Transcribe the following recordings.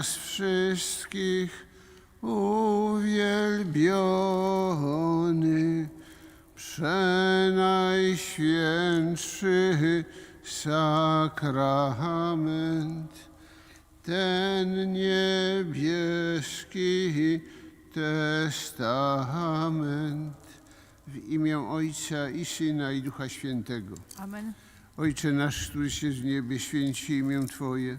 nas wszystkich uwielbiony, przenajświętszy sakrament, ten niebieski testament. W imię Ojca i Syna i Ducha Świętego. Amen. Ojcze nasz, któryś jest w niebie, święć się imię Twoje.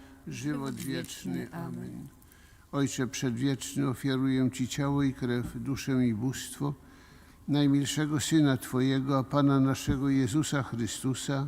żywot wieczny. Amen. Ojcze Przedwieczny, ofiaruję Ci ciało i krew, duszę i bóstwo najmilszego Syna Twojego, a Pana naszego Jezusa Chrystusa,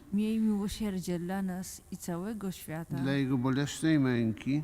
Miej miłosierdzie dla nas i całego świata. dla Jego bolesnej męki,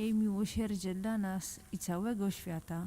miłosierdzie dla nas i całego świata.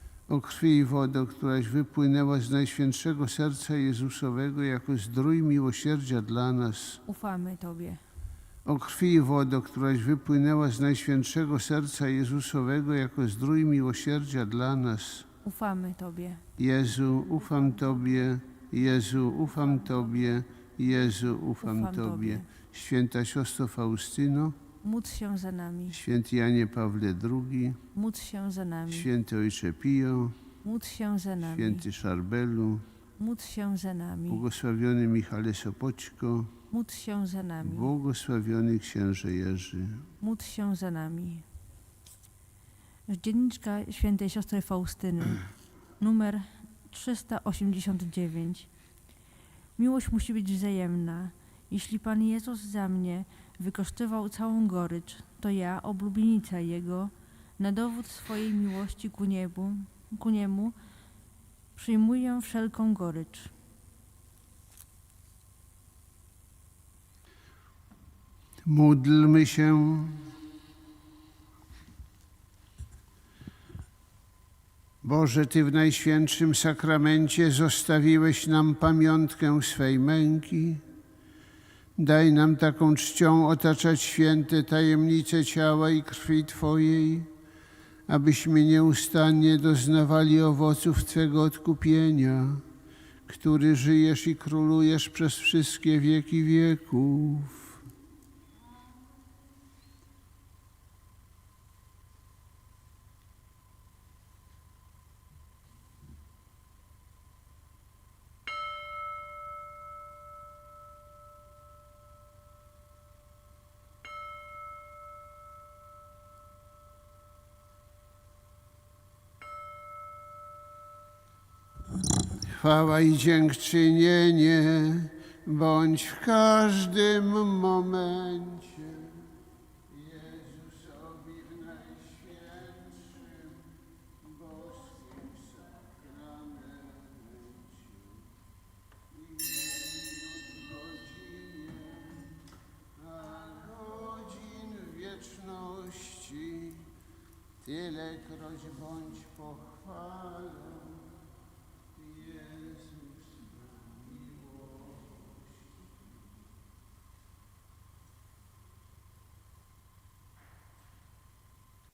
O krwi i wodo, któraś wypłynęła z najświętszego serca Jezusowego jako zdrój miłosierdzia dla nas. Ufamy Tobie. O krwi i wodo, któraś wypłynęła z najświętszego serca Jezusowego jako zdrój miłosierdzia dla nas. Ufamy Tobie. Jezu, ufam Tobie, Jezu, ufam Tobie, Jezu, ufam Ufam Tobie. Tobie. Święta siostro Faustyno, Módl się za nami. święty Janie Pawle II, Módl się za nami. święty Ojcze Pio, Módl się za nami. święty Szarbelu, Módl się za nami. błogosławiony Michale Sopoćko, Módl się za nami. błogosławiony księże Jerzy. Módl się za nami. Dzienniczka świętej siostry Faustyny, numer 389. Miłość musi być wzajemna. Jeśli Pan Jezus za mnie wykosztował całą gorycz, to ja, oblubienica Jego, na dowód swojej miłości ku niebu, ku Niemu, przyjmuję wszelką gorycz. Módlmy się. Boże, Ty w Najświętszym Sakramencie zostawiłeś nam pamiątkę swej męki. Daj nam taką czcią otaczać święte tajemnice ciała i krwi Twojej, abyśmy nieustannie doznawali owoców Twego odkupienia, który żyjesz i królujesz przez wszystkie wieki wieków. Chwała i dziękczynienie bądź w każdym momencie Jezusowi w najświętszym boskim a godzin wieczności, tylekroć bądź.